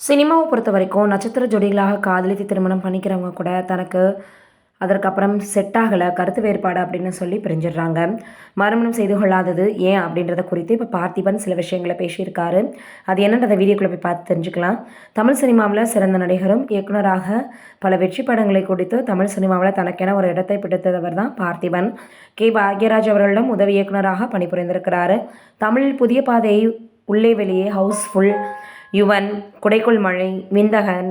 சினிமாவை பொறுத்த வரைக்கும் நட்சத்திர ஜோடிகளாக காதலித்து திருமணம் பண்ணிக்கிறவங்க கூட தனக்கு அதற்கப்புறம் செட் ஆகலை கருத்து வேறுபாடு அப்படின்னு சொல்லி பிரிஞ்சிடுறாங்க. மறுமணம் செய்து கொள்ளாதது ஏன் அப்படின்றத குறித்து இப்போ பார்த்திபன் சில விஷயங்களை பேசியிருக்காரு. அது என்னன்றதை வீடியோக்குள்ளே போய் பார்த்து தெரிஞ்சுக்கலாம். தமிழ் சினிமாவில் சிறந்த நடிகரும் இயக்குனராக பல வெற்றி படங்களை கொடுத்து தமிழ் சினிமாவில் தனக்கென ஒரு இடத்தை பிடித்தவர் தான் பார்த்திபன். கே. பாக்யராஜ் அவர்களிடம் உதவி இயக்குனராக பணிபுரிந்திருக்கிறாரு. தமிழில் புதிய பாதையை உள்ளே வெளியே ஹவுஸ்ஃபுல் யுவன் குடைக்குள் மழை விந்தகன்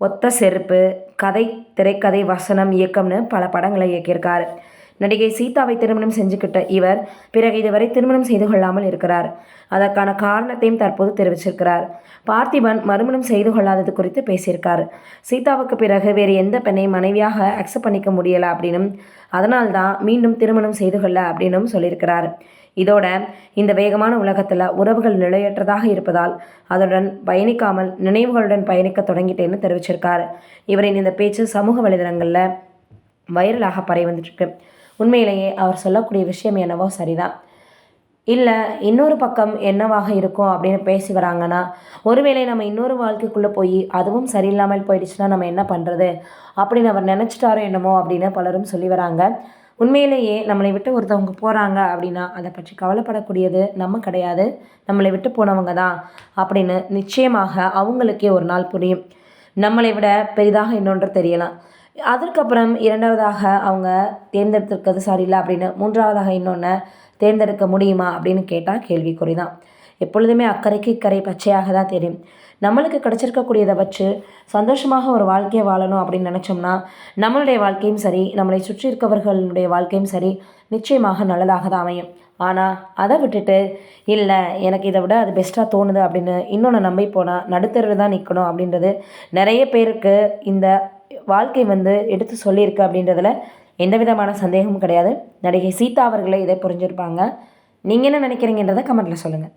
ஒத்த செருப்பு கதை திரைக்கதை வசனம் இயக்கம்னு பல படங்களை இயக்கியிருக்கார். நடிகை சீதாவை திருமணம் செஞ்சுக்கிட்ட இவர் பிறகு இதுவரை திருமணம் செய்து கொள்ளாமல் இருக்கிறார். அதற்கான காரணத்தையும் தற்போது தெரிவிச்சிருக்கிறார். பார்த்திபன் மறுமணம் செய்து கொள்ளாதது குறித்து பேசியிருக்கார். சீதாவுக்கு பிறகு வேறு எந்த பெண்ணை மனைவியாக அக்செப்ட் பண்ணிக்க முடியலை அப்படின்னும் அதனால்தான் மீண்டும் திருமணம் செய்து கொள்ள அப்படின்னும் சொல்லியிருக்கிறார். இதோட இந்த வேகமான உலகத்தில் உறவுகள் நிலையற்றதாக இருப்பதால் அதனுடன் பயணிக்காமல் நினைவுகளுடன் பயணிக்க தொடங்கிட்டேன்னு தெரிவிச்சிருக்கார். இவரின் இந்த பேச்சு சமூக வலைதளங்களில் வைரலாக பரவி வந்துட்டுருக்கு. உண்மையிலேயே அவர் சொல்லக்கூடிய விஷயம் என்னவோ சரிதான். இல்லை இன்னொரு பக்கம் என்னவாக இருக்கும் அப்படின்னு பேசி வராங்கன்னா ஒருவேளை நம்ம இன்னொரு வாழ்க்கைக்குள்ளே போய் அதுவும் சரியில்லாமல் போயிடுச்சுன்னா நம்ம என்ன பண்ணுறது அப்படின்னு அவர் நினச்சிட்டாரோ என்னமோ அப்படின்னு பலரும் சொல்லி வராங்க. உண்மையிலேயே நம்மளை விட்டு ஒருத்தவங்க போகிறாங்க அப்படின்னா அதை பற்றி கவலைப்படக்கூடியது நம்ம கிடையாது. நம்மளை விட்டு போனவங்க தான் அப்படின்னு நிச்சயமாக அவங்களுக்கே ஒரு நாள் புரியும். நம்மளை விட பெரிதாக இன்னொன்று தெரியலாம். அதற்கப்புறம் இரண்டாவதாக அவங்க தேர்ந்தெடுத்திருக்கிறது சரியில்லை அப்படின்னு மூன்றாவதாக இன்னொன்று தேர்ந்தெடுக்க முடியுமா அப்படின்னு கேட்டால் கேள்விக்குறி தான் எப்பொழுதுமே அக்கறைக்கு இக்கரை பச்சையாக தான் தெரியும் நம்மளுக்கு கிடச்சிருக்கக்கூடியதை வச்சு சந்தோஷமாக ஒரு வாழ்க்கையை வாழணும் அப்படின்னு நினச்சோம்னா நம்மளுடைய வாழ்க்கையும் சரி நம்மளை சுற்றி இருக்கவர்களுடைய வாழ்க்கையும் சரி நிச்சயமாக நல்லதாக தான் அமையும். ஆனால் அதை விட்டுட்டு இல்லை எனக்கு இதை விட அது பெஸ்ட்டாக தோணுது அப்படின்னு இன்னொன்று நம்பி போனால் நடுத்தருவில் தான் நிற்கணும் அப்படின்றது நிறைய பேருக்கு இந்த வாழ்க்கை வந்து எடுத்து சொல்லியிருக்கு அப்படின்றதுல எந்த விதமான சந்தேகமும் கிடையாது. நடிகை சீதா அவர்களே இதை புரிஞ்சிருப்பாங்க. நீங்கள் என்ன நினைக்கிறீங்கன்றதை கமெண்ட்டில் சொல்லுங்கள்